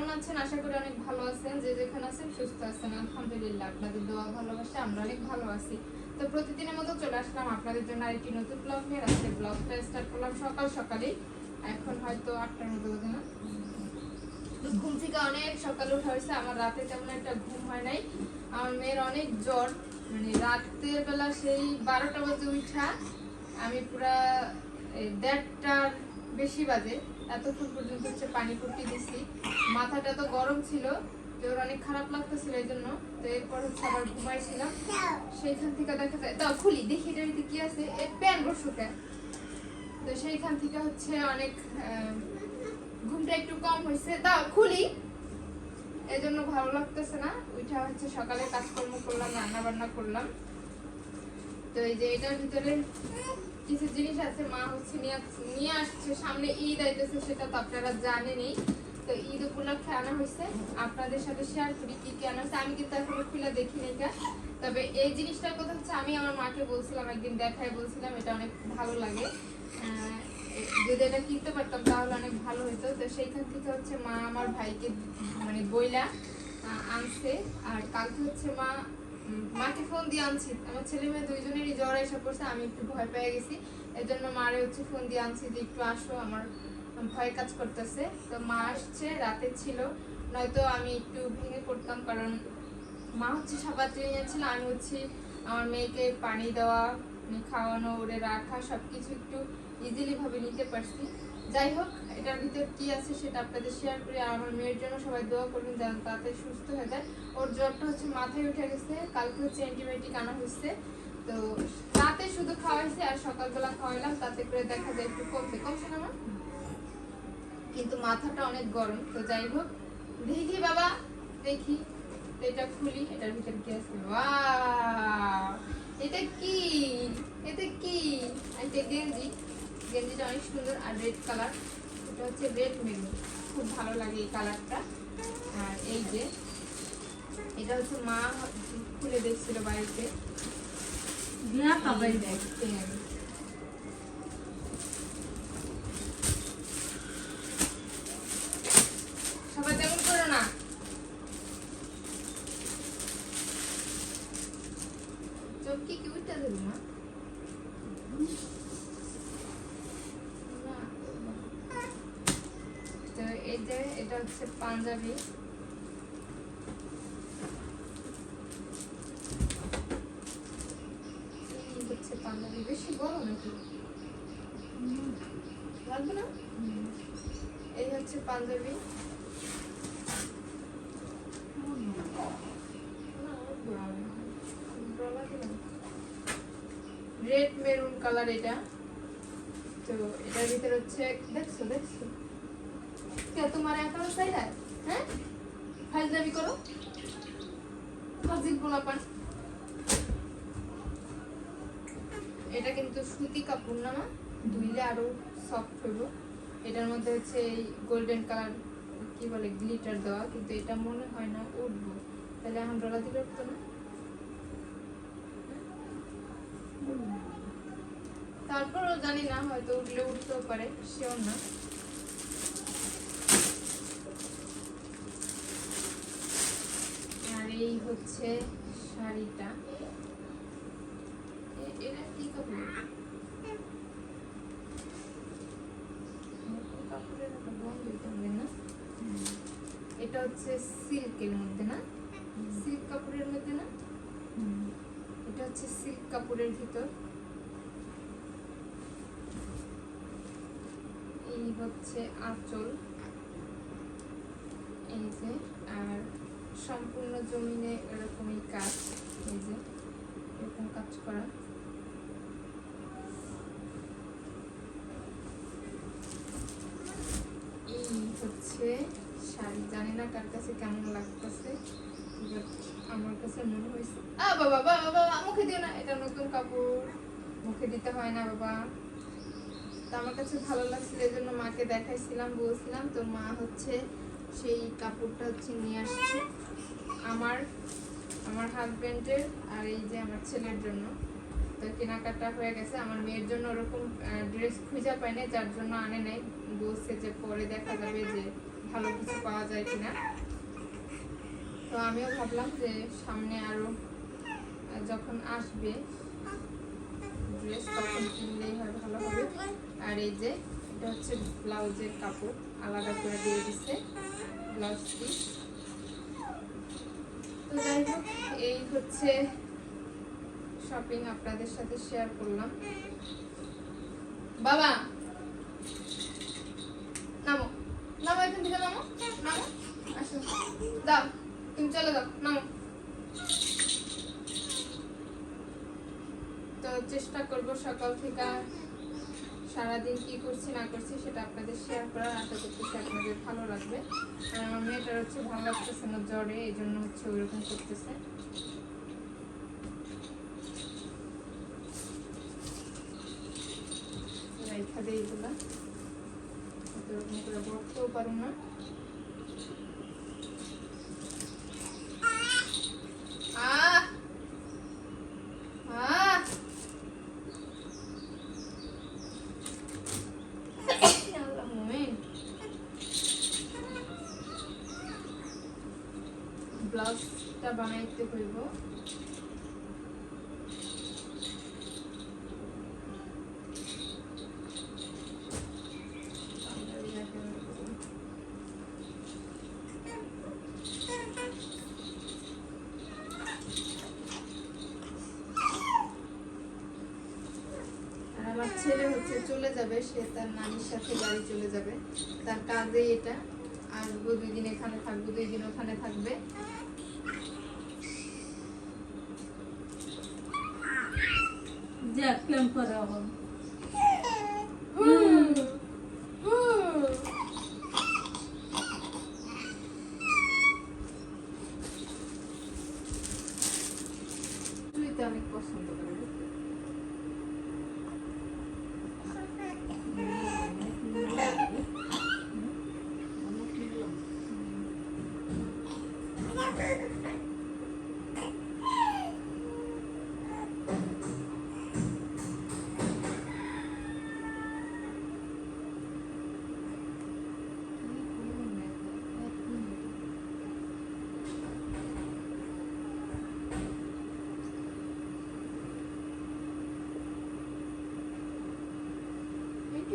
কেমন আছেন? আশা করি অনেক ভালো আছেন। যে যেখানে আছেন সুস্থ আছেন। আলহামদুলিল্লাহ, আপনাদের দোয়া ভালোবাসে, আমরা অনেক ভালো আছি। তো প্রতিদিনের মতো চলে আসলাম আপনাদের জন্য আরেকটি নতুন ব্লগ নিয়ে। আজকে ব্লগটা স্টার্ট করলাম সকাল সকালে এখন হয়তো আটটার মতো বোঝে না? ঘুম থেকে অনেক সকালে উঠা হয়েছে। আমার রাতে তেমন একটা ঘুম হয় নাই। আমার মেয়ের অনেক জ্বর। মানে রাতের বেলা সেই বারোটা বাজে উঠা। আমি পুরা দেড়টার বেশি বাজে। এতক্ষণ পর্যন্ত হচ্ছে পানি ফুটি দিছি। মাথাটা তো গরম ছিল, তো ওর অনেক খারাপ লাগতেছিল এই জন্য তো এরপর হচ্ছে আবার ঘুমাইছিলাম। সেইখান থেকে দেখা যায় দাও, খুলি, দেখি এটার কি আছে। এ, প্যান বসুকে। তো সেইখান থেকে হচ্ছে অনেক ঘুমটা একটু কম হয়েছে দাও, খুলি। এই জন্য ভালো লাগতেছে না। ওইটা হচ্ছে সকালে কাজকর্ম করলাম রান্না বান্না করলাম। তো এই যে এটার ভিতরে কিছু জিনিস আছে, মা হচ্ছে নিয়ে আসছে, সামনে ঈদ আইতেছে, সেটা তো আপনারা জানেনই। তো ঈদ উপলক্ষে আনা হয়েছে আপনাদের সাথে শেয়ার করি কি কি আনা আমি কিন্তু এখনও খুলে দেখি নাই গা। তবে এই জিনিসটার কথা হচ্ছে, আমি আমার মাকে বলছিলাম, একদিন দেখায় বলছিলাম, এটা অনেক ভালো লাগে। যদি এটা কিনতে পারতাম, তাহলে অনেক ভালো হতো তো সেইখান থেকে হচ্ছে মা আমার ভাইকে মানে বইলা আনছে। আর কালকে হচ্ছে মা মাকে ফোন দিয়ে আনছি। আমার ছেলে মেয়ে দুইজনেরই জ্বর এসে পড়ছে, আমি একটু ভয় পেয়ে গেছি। এর জন্য মারে হচ্ছে ফোন দিয়ে আনছি যে একটু আসো, আমার ভয় কাজ করতেছে। তো মা আসছে, রাতে ছিল। নয়তো আমি একটু ভেঙে পড়তাম, কারণ মা হচ্ছে সাবান ছিল আমি হচ্ছে আমার মেয়েকে পানি দেওয়া, খাওয়ানো, ওরে রাখা সব কিছু একটু ইজিলিভাবে নিতে পারছি। যাই হোক এটার ভিতর কি আছে সেটা আপনাদের শেয়ার করি আর আমার মেয়ের জন্য সবাই দোয়া করবেন যেন তাড়াতাড়ি সুস্থ হয়ে যায়। ওর জ্বরটা হচ্ছে মাথায় উঠে গেছে, কালকে হচ্ছে অ্যান্টিবায়োটিক আনা হয়েছে। তো রাতে শুধু খাওয়াইছে আর সকালবেলা খাওয়াইলাম, তাতে করে দেখা যায় একটু কমছে। কমছে না মা? কিন্তু মাথাটা অনেক গরম। তো যাই হোক, দেখি বাবা, দেখি। এটা খুলি, এটার ভিতরে কি আছে? এটা কি? এটা কি? এটা গেঞ্জি। গেঞ্জিটা অনেক সুন্দর আর রেড কালার এটা হচ্ছে রেড মেরুন খুব ভালো লাগে এই কালারটা। আর এই যে এটা হচ্ছে মা খুলে দেখছিল বাড়িতে। বিয়া সবাই তেমন করো না। চমকি কি উঠতে দেবো না না। তো এই যে এটা হচ্ছে পাঞ্জাবি। হচ্ছে পাঞ্জাবি। বেশি বড় নাকি? লাগবে না? এই হচ্ছে পাঞ্জাবি। রেড মেরুন কালার এটা। তো এটার ভিতরে হচ্ছে দেখছ দেখছ? কে তোমার একাউন্ট চাই হ্যাঁ ফাইল দাবি করো ফাজিল পোলাপান এটা কিন্তু সুতি কাপড় না, মা? ধুইলে আরও সফট হইব। এটার মধ্যে হচ্ছে এই গোল্ডেন কালার কি বলে গ্লিটার দেওয়া, কিন্তু এটা মনে হয় না উঠবো। তাহলে হামডলা দিলে উঠতো না? তারপরও জানি না, হয়তো উঠলে উঠতেও পারে শিওর না আর এই হচ্ছে শাড়িটা। এটা কি কাপড়? এটা না? এটা হচ্ছে সিল্কের মধ্যে না? সিল্ক কাপড়ের মধ্যে না? এটা হচ্ছে সিল্ক কাপড়ের ভিতর। এই হচ্ছে আঁচল। এই যে। সম্পূর্ণ জমিনে এরকমই কাজ, এই যে, এরকম কাজ করা। এই হচ্ছে শাড়ি। জানি না কার কাছে কেমন লাগতেছে আমার কাছে মনে হয়েছে, আ, বাবা বাবা বাবা, মুখে দিও না, এটা নতুন কাপড়, মুখে দিতে হয় না, বাবা। তো আমার কাছে ভালো লাগছিল এই জন্য মাকে দেখাইছিলাম, বলছিলাম তো মা হচ্ছে সেই কাপড়টা হচ্ছে নিয়ে আসছি। আমার আমার হাজব্যান্ডের আর এই যে আমার ছেলের জন্য। তো কেনাকাটা হয়ে গেছে। আমার মেয়ের জন্য ওরকম ড্রেস খুঁজে পায় না যার জন্য আনে নাই। বলছে যে পরে দেখা যাবে যে ভালো কিছু পাওয়া যায় কিনা। তো আমিও ভাবলাম যে সামনে আরও যখন আসবে ড্রেস তখন কিনলেই হয় ভালো হবে। আর এই যে এটা হচ্ছে ব্লাউজের কাপড়, আলাদা করে দিয়ে দিচ্ছে ব্লাউজ পিস। তো যাই হোক, এই হচ্ছে শপিং আপনাদের সাথে শেয়ার করলাম। বাবা! নামো নামো এখান থেকে, নামো নামো, আসো। দাও, তুমি চলে দাও নামো। তো চেষ্টা করব সকাল থেকে সারাদিন কি করছি, না করছি সেটা আপনাদের শেয়ার করার আশা করতেছি আপনাদের ভালো লাগবে। আমার মেয়েটার হচ্ছে ভালো লাগতেছে না জ্বরে, এই জন্য হচ্ছে ওইরকম করতেছে। রাইখা দেই এগুলা এরকম করে বলতেও পারুন না। আর আমার ছেলে হচ্ছে চলে যাবে, সে তার নানির সাথে বাড়ি চলে যাবে। তার কাজেই এটা। আসব দুই দিন এখানে থাকব, দুই দিন ওখানে থাকবে। যে কেম করে এখন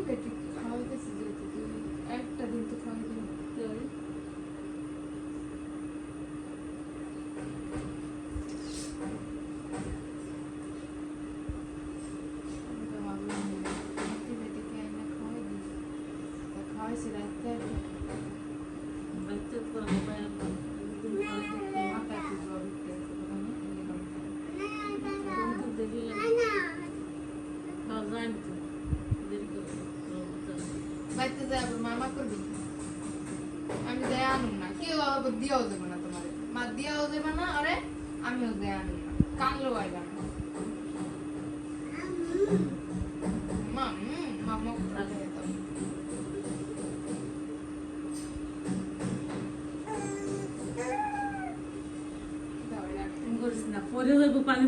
একটু যাব পানি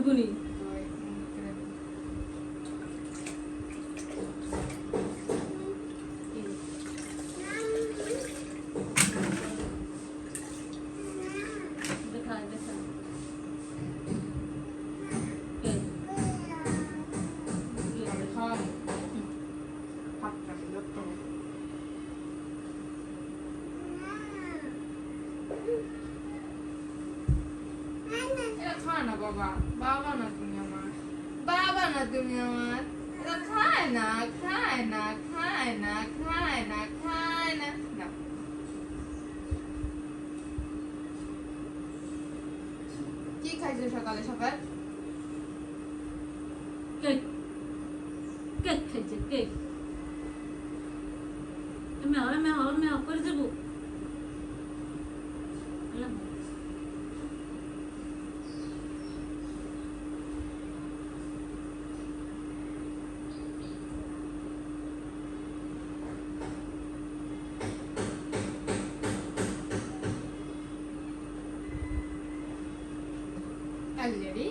বাবা বাবা না তুমি আমার। বাবা না তুমি আমার। এটা খায় না খায় না খায় না খায় না, খায় কি খাইছো সকালে সকাল? কেক। কেক খাইছে, কেক। মেহ মেহ মেহ করে যাব আল্লারি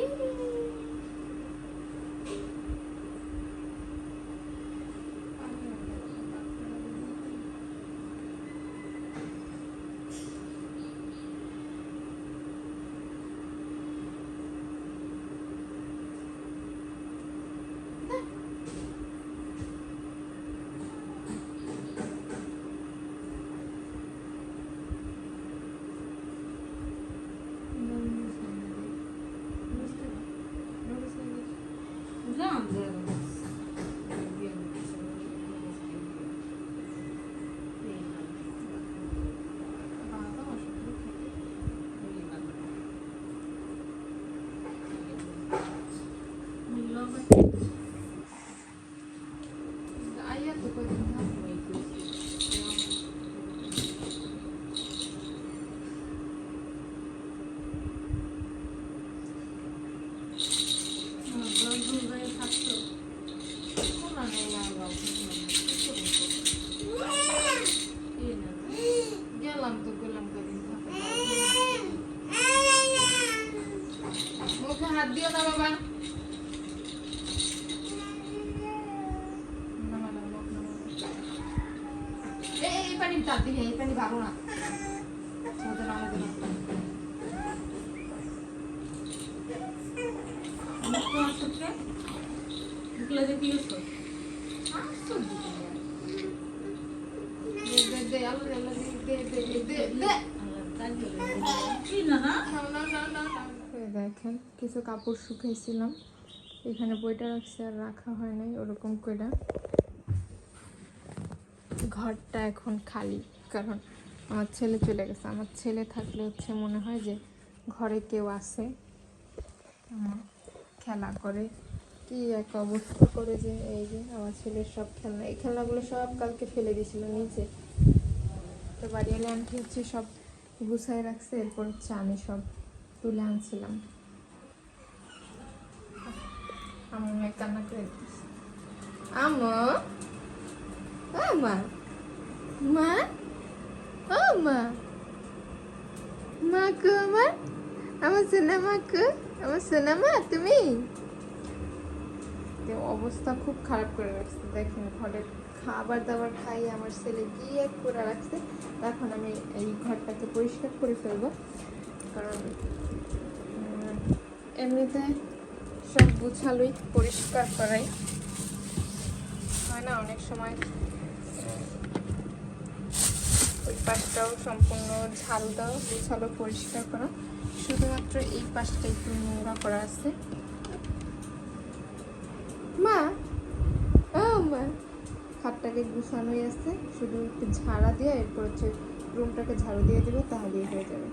তার দিকে এই পানি ভালো না ওদের আমাদের একটা। আমার তো আসছে ঢুকলে যে কি হতো আশ্চর্য দে, দে, দে, আলো দে, আলো দে, দে, দে, দে, দে, দে। কি না না নাও, নাও, নাও, নাও। এই দেখেন, কিছু কাপড় শুকাইছিলাম। এখানে বইটা রাখছি আর রাখা হয় নাই, ওরকম করে ঘরটা এখন খালি, কারণ আমার ছেলে চলে গেছে। আমার ছেলে থাকলে হচ্ছে মনে হয় যে ঘরে কেউ আমার খেলা করে। কি এক অবস্থা করে যে এই যে আমার ছেলের সব খেলনা, এই খেলনাগুলো সব কালকে ফেলে দিয়েছিল নিচে। তো বাড়ি এলে আনটি হচ্ছে সব গুছাই রাখছে, এরপর হচ্ছে আমি সব তুলে আনছিলাম। আমার মেয়ে কান্না করে দিচ্ছে আমো মা মা মা, আমার আমার আমার সোনা মা তুমি? তো অবস্থা খুব খারাপ করে রাখছে। দেখেন ঘরের খাবার দাবার খাই, আমার ছেলে কি এক করে রাখছে, এখন আমি এই ঘরটাকে পরিষ্কার করে ফেলব। কারণ এমনিতে সব গুছালোই, পরিষ্কার করাই। হয় না, অনেক সময় ওই পাশটাও সম্পূর্ণ ঝাল দাও গুছালো, পরিষ্কার করা। শুধুমাত্র এই পাশটা একটু নোংরা করা আছে মা ও মা খাটটাকে গুছানোই আছে, শুধু একটু ঝাড়া দিয়ে এরপর হচ্ছে রুমটাকে ঝাড়ু দিয়ে দেবো, তাহলেই হয়ে যাবে।